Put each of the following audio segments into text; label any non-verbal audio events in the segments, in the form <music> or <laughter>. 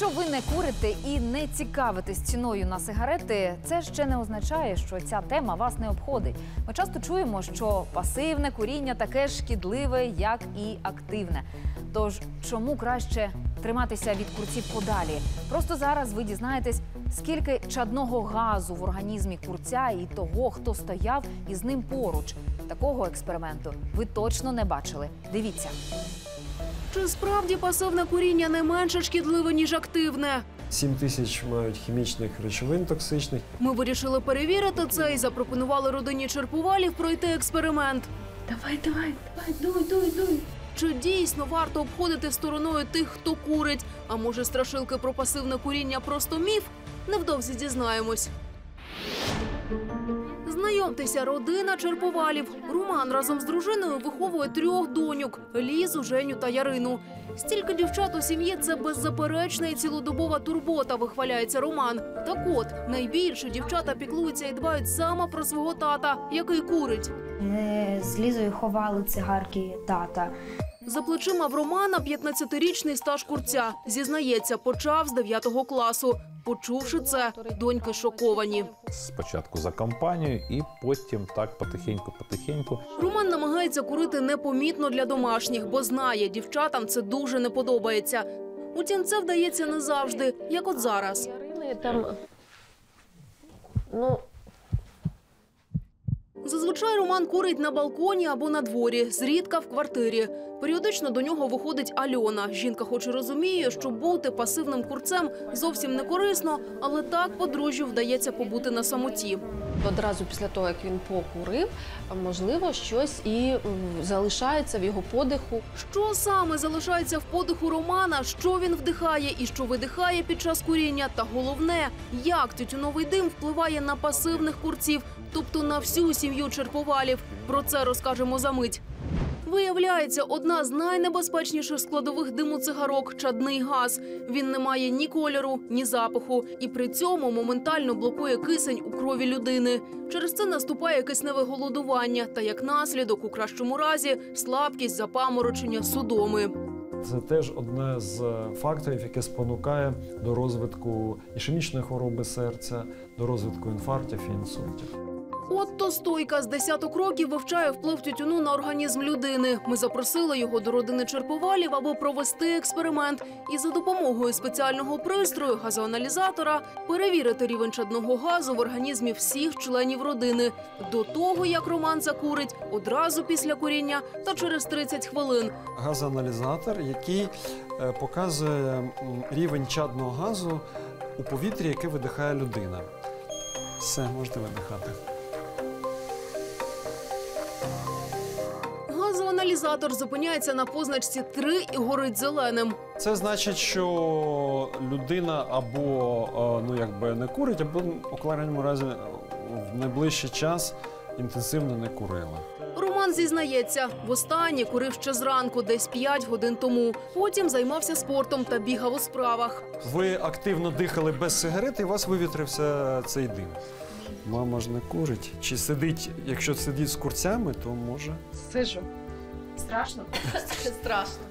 Якщо ви не курите і не цікавитесь ціною на сигарети, це ще не означає, що ця тема вас не обходить. Ми часто чуємо, що пасивне куріння таке шкідливе, як і активне. Тож чому краще триматися від курців подалі? Просто зараз ви дізнаєтесь, скільки чадного газу в організмі курця і того, хто стояв із ним поруч. Такого експерименту ви точно не бачили. Дивіться. Чи справді пасивне куріння не менше шкідливе, ніж активне? 7 тисяч мають хімічних речовин токсичних. Ми вирішили перевірити це і запропонували родині Черпувалів пройти експеримент. Давай, давай, давай, дуй, дуй, дуй. Чи дійсно варто обходити стороною тих, хто курить? А може, страшилки про пасивне куріння просто міф? Невдовзі дізнаємось. Знайомтеся, родина Черповалів. Роман разом з дружиною виховує трьох доньок Лізу, Женю та Ярину. Стільки дівчат у сім'ї це беззаперечна і цілодобова турбота, вихваляється Роман. Так от, найбільше дівчата піклуються і дбають саме про свого тата, який курить. Ми з Лізою ховали цигарки тата. За плечима в Романа 15-річний стаж курця. Зізнається, почав з 9 класу. Почувши це, доньки шоковані. Спочатку за компанію, і потім так потихеньку-потихеньку. Роман намагається курити непомітно для домашніх, бо знає, дівчатам це дуже не подобається. Утім, це вдається не завжди, як от зараз. Там. Ну, Зазвичай Роман курить на балконі або на дворі, зрідка в квартирі. Періодично до нього виходить Альона. Жінка хоч і розуміє, що бути пасивним курцем зовсім не корисно, але так подружжю вдається побути на самоті. Одразу після того, як він покурив, можливо, щось і залишається в його подиху. Що саме залишається в подиху Романа, що він вдихає і що видихає під час куріння, та головне, як тютюновий дим впливає на пасивних курців, тобто на всю сім'ю черповалів. Про це розкажемо за мить. Виявляється, одна з найнебезпечніших складових диму цигарок чадний газ. Він не має ні кольору, ні запаху, і при цьому моментально блокує кисень у крові людини. Через це наступає кисневе голодування та як наслідок, у кращому разі, слабкість, запаморочення, судоми. Це теж одне з факторів, яке спонукає до розвитку ішемічної хвороби серця, до розвитку інфарктів і інсультів. Отто стойка з десяток років вивчає вплив тютюну на організм людини. Ми запросили його до родини Черповалів, аби провести експеримент і за допомогою спеціального пристрою газоаналізатора перевірити рівень чадного газу в організмі всіх членів родини до того, як Роман закурить, одразу після куріння та через 30 хвилин. Газоаналізатор, який е, показує рівень чадного газу у повітрі, яке видихає людина. Все, можете видихати. Газоаналізатор зупиняється на позначці 3 і горить зеленим. Це значить, що людина або е, ну, якби не курить, або у крайньому разі в найближчий час інтенсивно не курила. Роман зізнається, востаннє курив ще зранку, десь 5 годин тому. Потім займався спортом та бігав у справах. Ви активно дихали без сигарети, і у вас вивітрився цей дим. Мама ж не курить. Чи сидить, якщо сидить з курцями, то може. Сижу. Страшно? Страшно.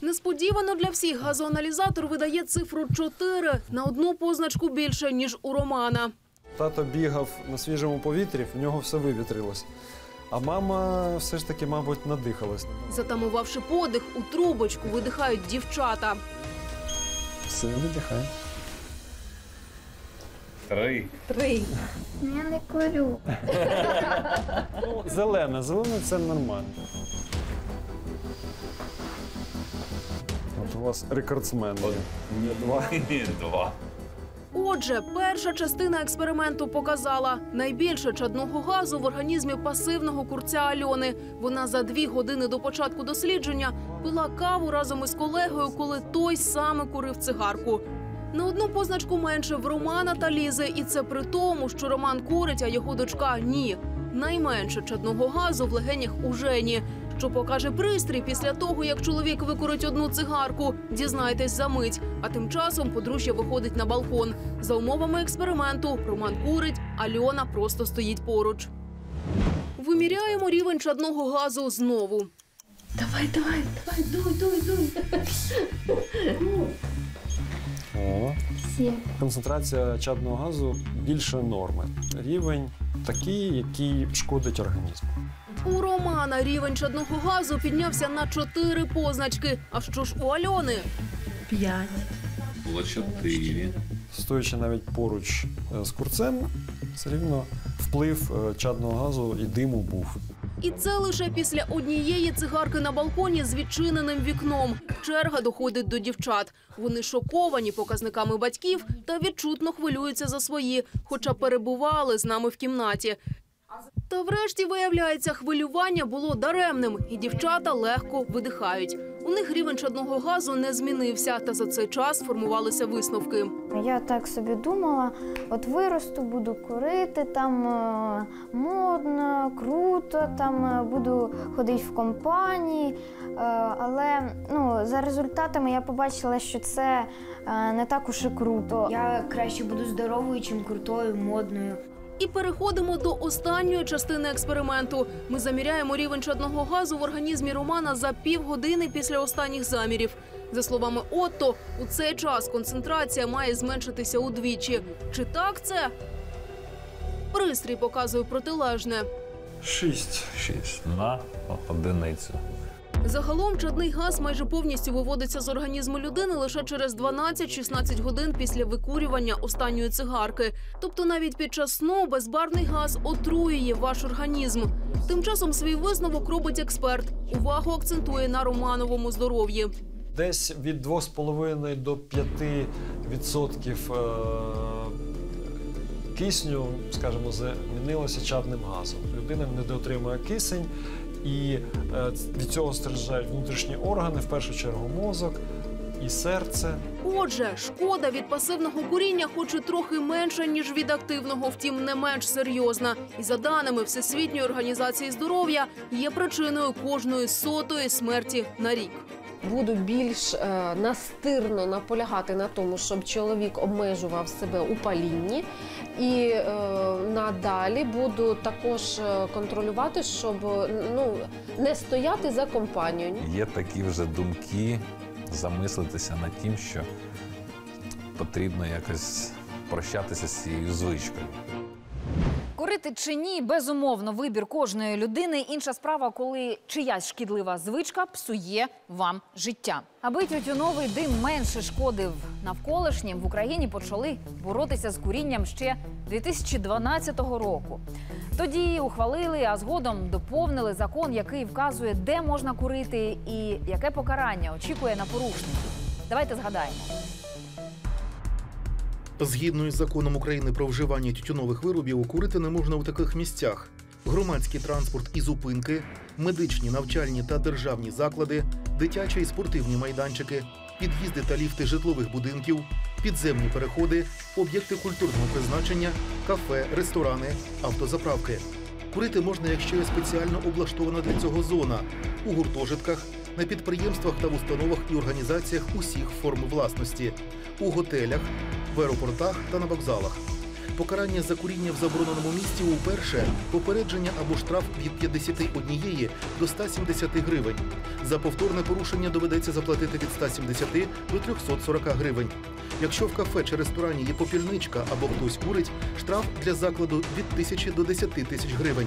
Несподівано для всіх газоаналізатор видає цифру 4 на одну позначку більше, ніж у Романа. Тато бігав на свіжому повітрі, в нього все вивітрилось. А мама все ж таки, мабуть, надихалась. Затамувавши подих, у трубочку видихають дівчата. Все, видихає. Три. Три. Я не курю. Ну, зелене, зелене це нормально. У вас рекордсмен. є. Два. <laughs> Два. Отже, перша частина експерименту показала найбільше чадного газу в організмі пасивного курця Альони. Вона за дві години до початку дослідження пила каву разом із колегою, коли той саме курив цигарку. На одну позначку менше в Романа та Лізи, і це при тому, що Роман курить, а його дочка ні. Найменше чадного газу в легенях у Жені. Що покаже пристрій після того, як чоловік викурить одну цигарку, дізнайтесь за мить. А тим часом подружжя виходить на балкон. За умовами експерименту Роман курить, Альона просто стоїть поруч. Виміряємо рівень чадного газу знову. Давай, давай, давай, дуй, дуй, дуй. Концентрація чадного газу більше норми. Рівень такий, який шкодить організму. У Романа рівень чадного газу піднявся на чотири позначки. А що ж у Альони? П'ять. Було чотири. Стоячи навіть поруч е, з курцем, все рівно вплив е, чадного газу і диму був. І це лише після однієї цигарки на балконі з відчиненим вікном. Черга доходить до дівчат. Вони шоковані показниками батьків та відчутно хвилюються за свої, хоча перебували з нами в кімнаті. Та врешті, виявляється, хвилювання було даремним, і дівчата легко видихають. У них рівень чадного газу не змінився, та за цей час формувалися висновки. Я так собі думала, от виросту, буду курити, там е, модно, круто, там е, буду ходити в компанії. Е, але ну, за результатами я побачила, що це не так уж і круто. Я краще буду здоровою, чим крутою, модною. І переходимо до останньої частини експерименту. Ми заміряємо рівень чадного газу в організмі Романа за півгодини після останніх замірів. За словами Отто, у цей час концентрація має зменшитися удвічі. Чи так це? Пристрій показує протилежне. Шість. Шість на одиницю. Загалом чадний газ майже повністю виводиться з організму людини лише через 12-16 годин після викурювання останньої цигарки. Тобто навіть під час сну безбарний газ отруює ваш організм. Тим часом свій висновок робить експерт. Увагу акцентує на Романовому здоров'ї. Десь від 2,5 до 5 відсотків е, кисню, скажімо, замінилося чадним газом. Людина недоотримує кисень, і е, від цього страждають внутрішні органи, в першу чергу мозок і серце. Отже, шкода від пасивного куріння хоч і трохи менша, ніж від активного, втім не менш серйозна. І за даними Всесвітньої організації здоров'я, є причиною кожної сотої смерті на рік. Буду більш е, настирно наполягати на тому, щоб чоловік обмежував себе у палінні, і е, надалі буду також е, контролювати, щоб ну не стояти за компанією. Є такі вже думки замислитися над тим, що потрібно якось прощатися з цією звичкою. Курити чи ні, безумовно, вибір кожної людини. Інша справа, коли чиясь шкідлива звичка псує вам життя. Аби тютюновий дим менше шкодив навколишнім, в Україні почали боротися з курінням ще 2012 року. Тоді ухвалили, а згодом доповнили закон, який вказує, де можна курити і яке покарання очікує на порушників. Давайте згадаємо. Згідно із законом України про вживання тютюнових виробів, курити не можна у таких місцях: громадський транспорт і зупинки, медичні, навчальні та державні заклади, дитячі і спортивні майданчики, під'їзди та ліфти житлових будинків, підземні переходи, об'єкти культурного призначення, кафе, ресторани, автозаправки. Курити можна, якщо є спеціально облаштована для цього зона у гуртожитках, на підприємствах та в установах і організаціях усіх форм власності, у готелях, в аеропортах та на вокзалах. Покарання за куріння в забороненому місці уперше попередження або штраф від 51 до 170 гривень. За повторне порушення доведеться заплатити від 170 до 340 гривень. Якщо в кафе чи ресторані є попільничка або хтось курить, штраф для закладу від 1000 до 10 тисяч гривень.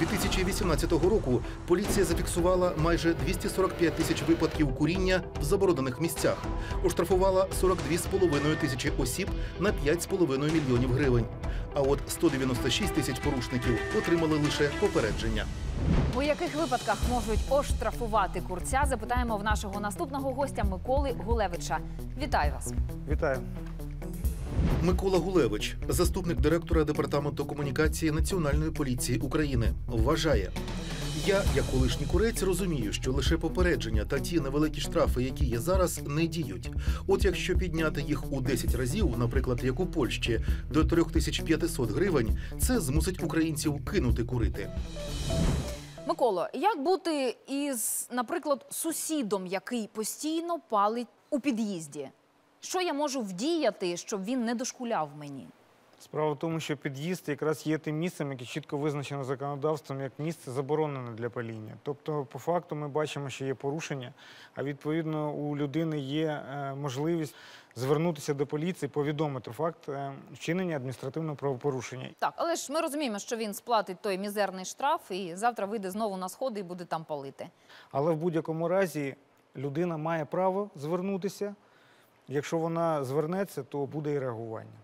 2018 року поліція зафіксувала майже 245 тисяч випадків куріння в заборонених місцях, оштрафувала 42,5 тисячі осіб на 5,5 мільйонів гривень. А от 196 тисяч порушників отримали лише попередження. У яких випадках можуть оштрафувати курця? Запитаємо в нашого наступного гостя Миколи Гулевича. Вітаю вас. Вітаю. Микола Гулевич, заступник директора департаменту комунікації Національної поліції України, вважає. Я, як колишній курець, розумію, що лише попередження та ті невеликі штрафи, які є зараз, не діють. От якщо підняти їх у 10 разів, наприклад, як у Польщі, до 3500 гривень, це змусить українців кинути курити. Миколо, як бути із, наприклад, сусідом, який постійно палить у під'їзді? Що я можу вдіяти, щоб він не дошкуляв мені? Справа в тому, що під'їзд якраз є тим місцем, яке чітко визначено законодавством як місце заборонене для паління. Тобто, по факту, ми бачимо, що є порушення, а відповідно у людини є е, можливість звернутися до поліції, повідомити факт е, вчинення адміністративного правопорушення. Так, але ж ми розуміємо, що він сплатить той мізерний штраф і завтра вийде знову на сходи і буде там палити. Але в будь-якому разі людина має право звернутися. Якщо вона звернеться, то буде і реагування.